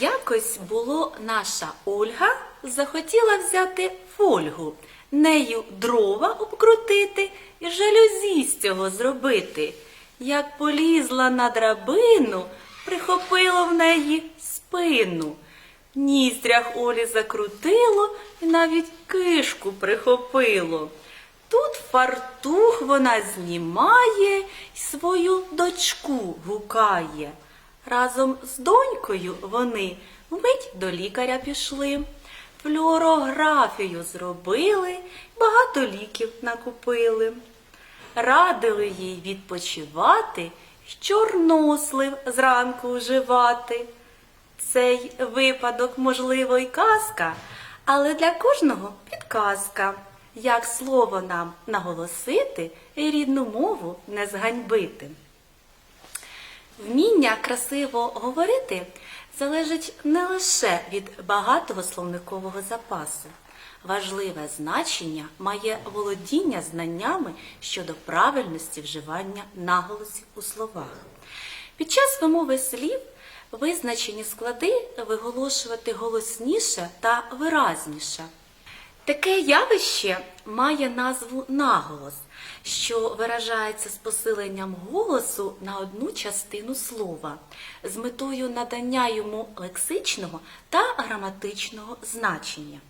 Якось було наша Ольга захотіла взяти фольгу, нею дрова обкрутити і жалюзі з цього зробити. Як полізла на драбину, прихопило в неї спину. В Олі закрутило і навіть кишку прихопило. Тут фартух вона знімає й свою дочку гукає. Разом з донькою вони вмить до лікаря пішли, флюорографію зробили, багато ліків накупили. Радили їй відпочивати, чорнослив зранку вживати. Цей випадок, можливо, й казка, але для кожного підказка. Як слово нам наголосити і рідну мову не зганьбити. Вміння красиво говорити залежить не лише від багатого словникового запасу. Важливе значення має володіння знаннями щодо правильності вживання наголосів у словах. Під час вимови слів визначені склади виголошувати голосніше та виразніше. Таке явище має назву наголос, що виражається з посиленням голосу на одну частину слова, з метою надання йому лексичного та граматичного значення.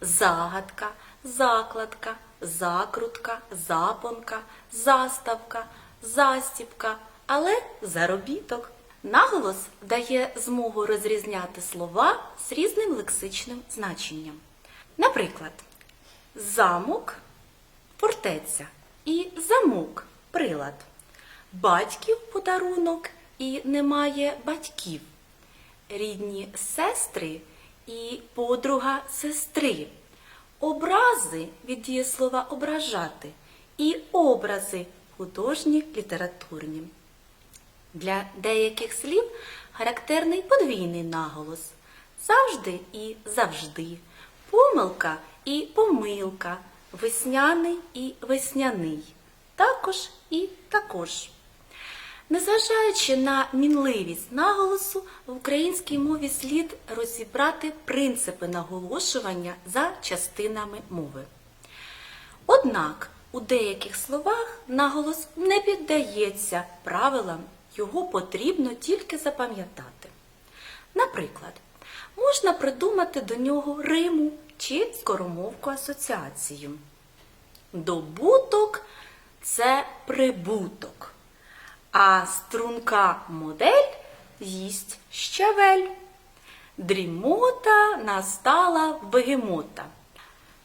Загадка, закладка, закрутка, запонка, заставка, застіпка, але заробіток. Наголос дає змогу розрізняти слова з різним лексичним значенням. Наприклад, замок фортеця і замок прилад. Батьків подарунок і немає батьків. Рідні сестри і подруга сестри. Образи від дієслова ображати і образи художні літературні. Для деяких слів характерний подвійний наголос завжди і завжди, помилка і помилка, весняний і весняний, також і також. Незважаючи на мінливість наголосу, в українській мові слід розібрати принципи наголошування за частинами мови. Однак у деяких словах наголос не піддається правилам, його потрібно тільки запам'ятати. Наприклад, можна придумати до нього риму чи скоромовку асоціацію. Добуток це прибуток, а струнка модель їсть щавель. Дрімота настала бегемота.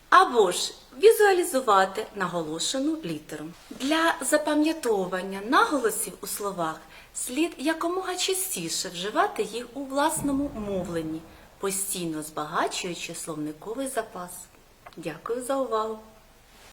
Або ж візуалізувати наголошену літеру. Для запам'ятовування наголосів у словах слід якомога частіше вживати їх у власному мовленні, постійно збагачуючи словниковий запас. Дякую за увагу!